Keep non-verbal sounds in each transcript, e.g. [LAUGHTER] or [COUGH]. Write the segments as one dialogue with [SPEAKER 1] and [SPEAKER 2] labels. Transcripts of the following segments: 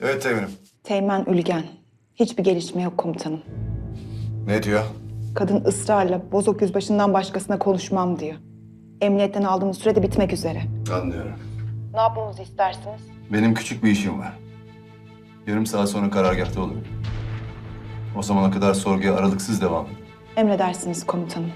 [SPEAKER 1] Evet Teğmen'im.
[SPEAKER 2] Teğmen Ülgen. Hiçbir gelişme yok komutanım.
[SPEAKER 1] Ne diyor?
[SPEAKER 2] Kadın ısrarla bozok yüzbaşından başkasına konuşmam diyor. Emniyetten aldığımız sürede bitmek üzere.
[SPEAKER 1] Anlıyorum.
[SPEAKER 2] Ne yapmamızı istersiniz?
[SPEAKER 1] Benim küçük bir işim var. Yarım saat sonra karargahta olurum. O zamana kadar sorguya aralıksız devam edin.
[SPEAKER 2] Emredersiniz komutanım.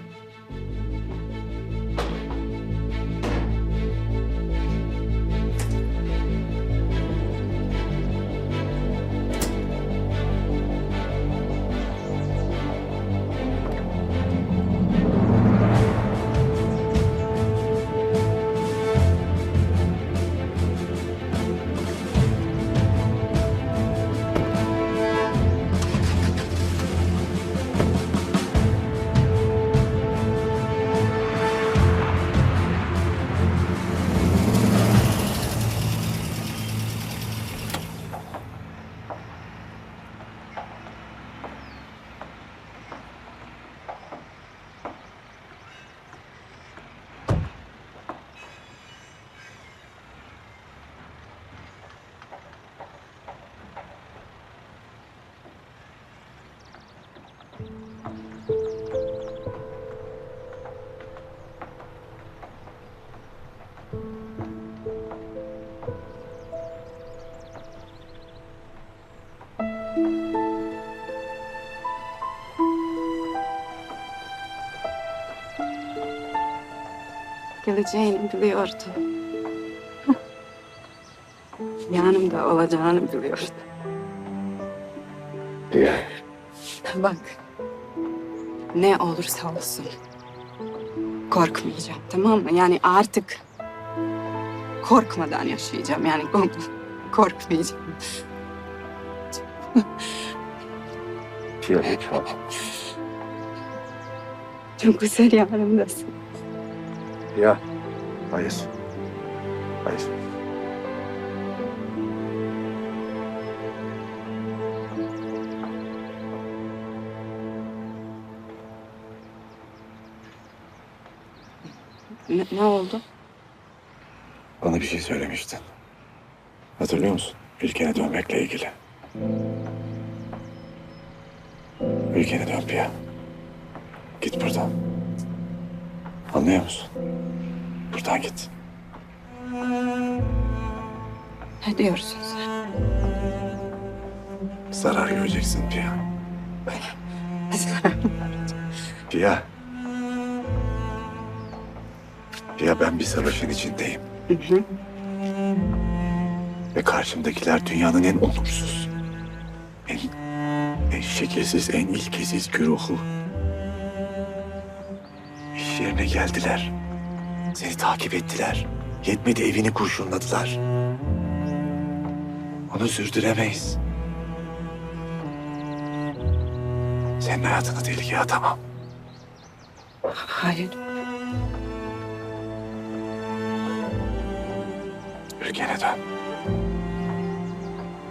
[SPEAKER 3] Geleceğini biliyordum. Yanımda olacağını biliyordum. Bak. Ne olursa olsun. Korkmayacağım tamam mı? Yani artık korkmadan yaşayacağım. Yani [LAUGHS] kork- korkmayacağım.
[SPEAKER 1] Pia lütfen.
[SPEAKER 3] Çok güzel yanımdasın.
[SPEAKER 1] Pia. Hayır. Hayır.
[SPEAKER 3] Ne, ne oldu?
[SPEAKER 4] Bana bir şey söylemiştin. Hatırlıyor musun? Ülkene dönmekle ilgili. Ülkene dön Pia. Git buradan. Anlıyor musun? Buradan git.
[SPEAKER 3] Ne diyorsun sen?
[SPEAKER 4] Zarar göreceksin Pia. Pia. Pia ben bir savaşın içindeyim.
[SPEAKER 3] Hı hı.
[SPEAKER 4] Ve karşımdakiler dünyanın en onursuz, en, en şekilsiz, en ilkesiz güruhu. Yerine geldiler. Seni takip ettiler. Yetmedi evini kurşunladılar. Onu sürdüremeyiz. Senin hayatını tehlikeye atamam.
[SPEAKER 3] Hayır.
[SPEAKER 4] Ülkene dön.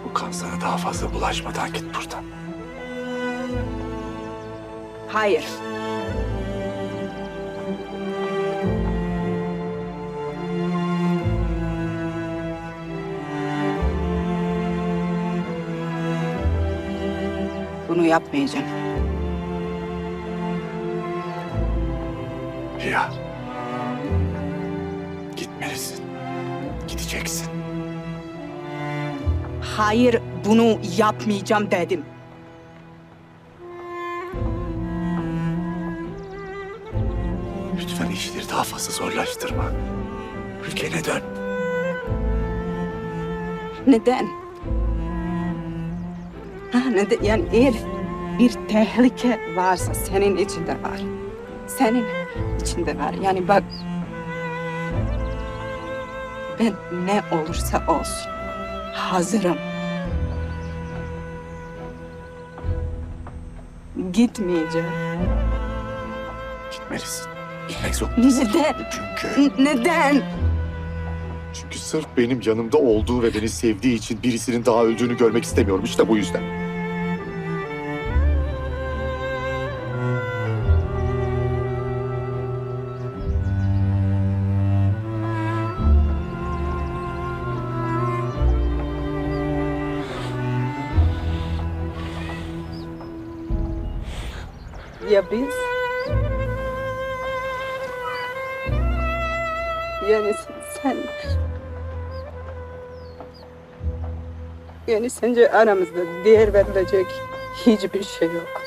[SPEAKER 4] Bu kan sana daha fazla bulaşmadan git buradan.
[SPEAKER 3] Hayır. Bunu yapmayacağım.
[SPEAKER 4] Ya. Gitmelisin. Gideceksin.
[SPEAKER 3] Hayır, bunu yapmayacağım dedim.
[SPEAKER 4] Lütfen işleri daha fazla zorlaştırma. Ülkene dön.
[SPEAKER 3] Neden? Ha, neden? Yani eğer bir tehlike varsa senin içinde var. Senin içinde var. Yani bak ben ne olursa olsun hazırım. Gitmeyeceğim.
[SPEAKER 4] Gitmelisin. Gitmek zorundasın.
[SPEAKER 3] Neden?
[SPEAKER 4] Çünkü,
[SPEAKER 3] N- Neden?
[SPEAKER 4] çünkü sırf benim yanımda olduğu ve beni sevdiği için birisinin daha öldüğünü görmek istemiyorum. İşte bu yüzden.
[SPEAKER 3] Ya biz? Yani sen... Yani sence aramızda değer verilecek hiçbir şey yok.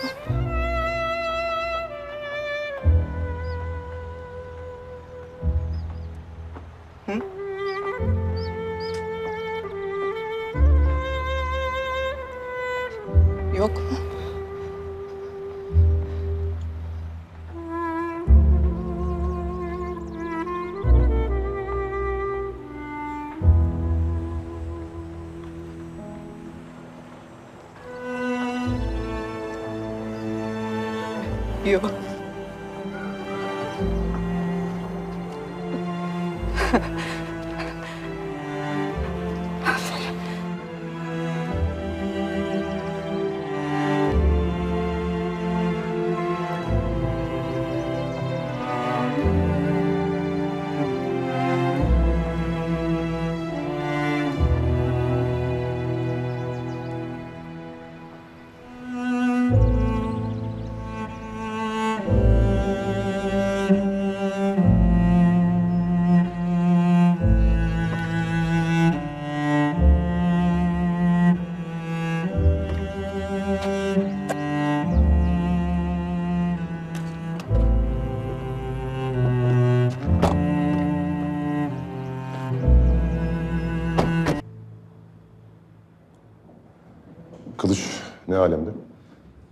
[SPEAKER 3] Yok.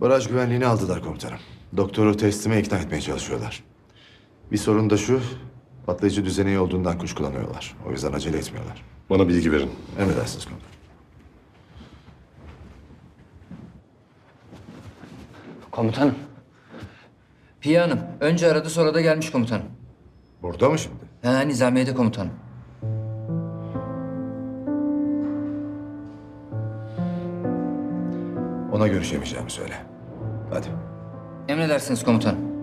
[SPEAKER 5] Baraj güvenliğini aldılar komutanım. Doktoru teslime ikna etmeye çalışıyorlar. Bir sorun da şu, patlayıcı düzeneği olduğundan kuşkulanıyorlar. O yüzden acele etmiyorlar.
[SPEAKER 6] Bana bilgi verin.
[SPEAKER 5] Emredersiniz komutanım.
[SPEAKER 7] Komutanım. Piya Hanım. Önce aradı sonra da gelmiş komutanım.
[SPEAKER 5] Burada mı şimdi?
[SPEAKER 7] Ha, Nizamiye'de komutanım.
[SPEAKER 5] Ona görüşemeyeceğimi söyle. Hadi.
[SPEAKER 7] Emredersiniz komutanım.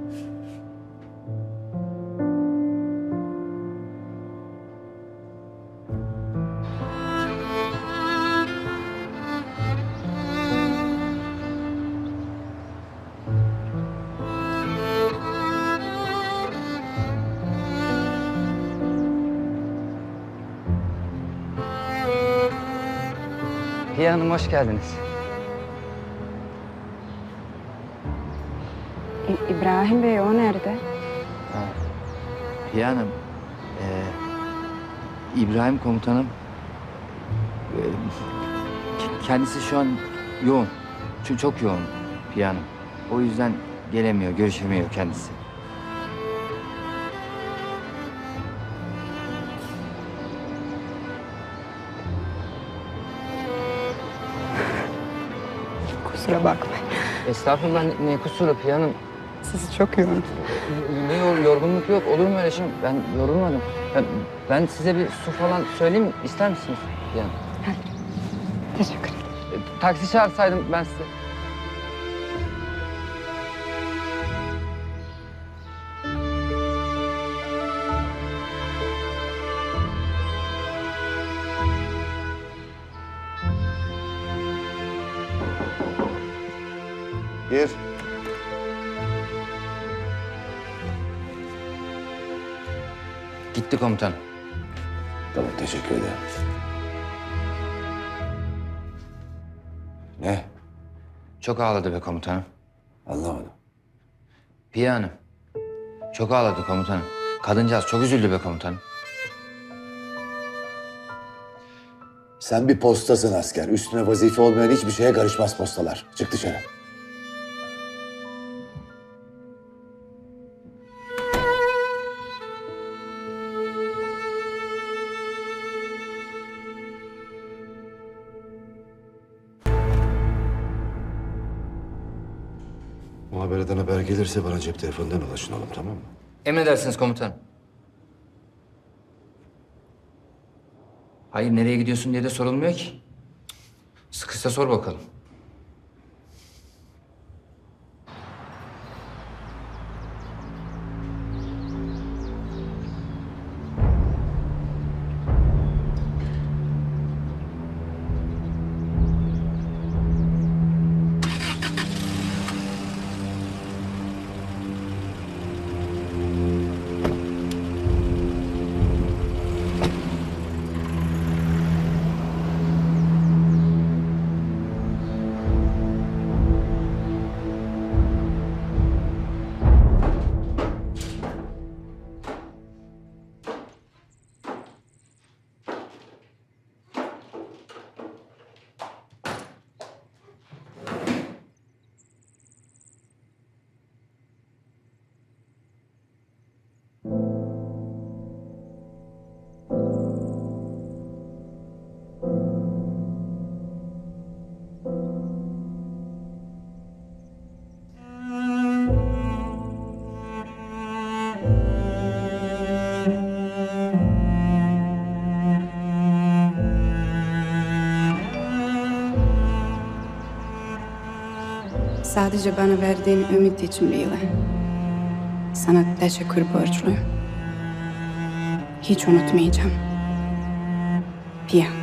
[SPEAKER 7] Hanım hoş geldiniz.
[SPEAKER 3] İbrahim Bey o nerede?
[SPEAKER 7] Piya Hanım. eee, İbrahim komutanım. k- kendisi şu an yoğun. Çünkü çok yoğun Piya Hanım. O yüzden gelemiyor, görüşemiyor kendisi.
[SPEAKER 3] Kusura bakmayın.
[SPEAKER 7] Estağfurullah ne, ne kusuru Hanım.
[SPEAKER 3] Sizi çok yoğun.
[SPEAKER 7] Ne yor, yorgunluk yok. Olur mu öyle şey? Ben yorulmadım. Ben, ben size bir su falan söyleyeyim mi? İster misiniz? Yani,
[SPEAKER 3] Teşekkür ederim.
[SPEAKER 7] e, taksi çağırsaydım ben size.
[SPEAKER 5] Gir.
[SPEAKER 7] Gitti komutanım.
[SPEAKER 5] Tamam, teşekkür ederim. Ne?
[SPEAKER 7] Çok ağladı be komutanım.
[SPEAKER 5] Anlamadım.
[SPEAKER 7] Piya Hanım. Çok ağladı komutanım. Kadıncağız çok üzüldü be komutanım.
[SPEAKER 8] Sen bir postasın asker. Üstüne vazife olmayan hiçbir şeye karışmaz postalar. Çık dışarı.
[SPEAKER 5] Muhabereden haber gelirse bana cep telefonundan ulaşın oğlum, tamam mı?
[SPEAKER 7] Emredersiniz komutanım. Hayır nereye gidiyorsun diye de sorulmuyor ki. Sıkışsa sor bakalım.
[SPEAKER 3] Sadece bana verdiğin ümit için bile. Sana teşekkür borçluyum. Hiç unutmayacağım. Pia.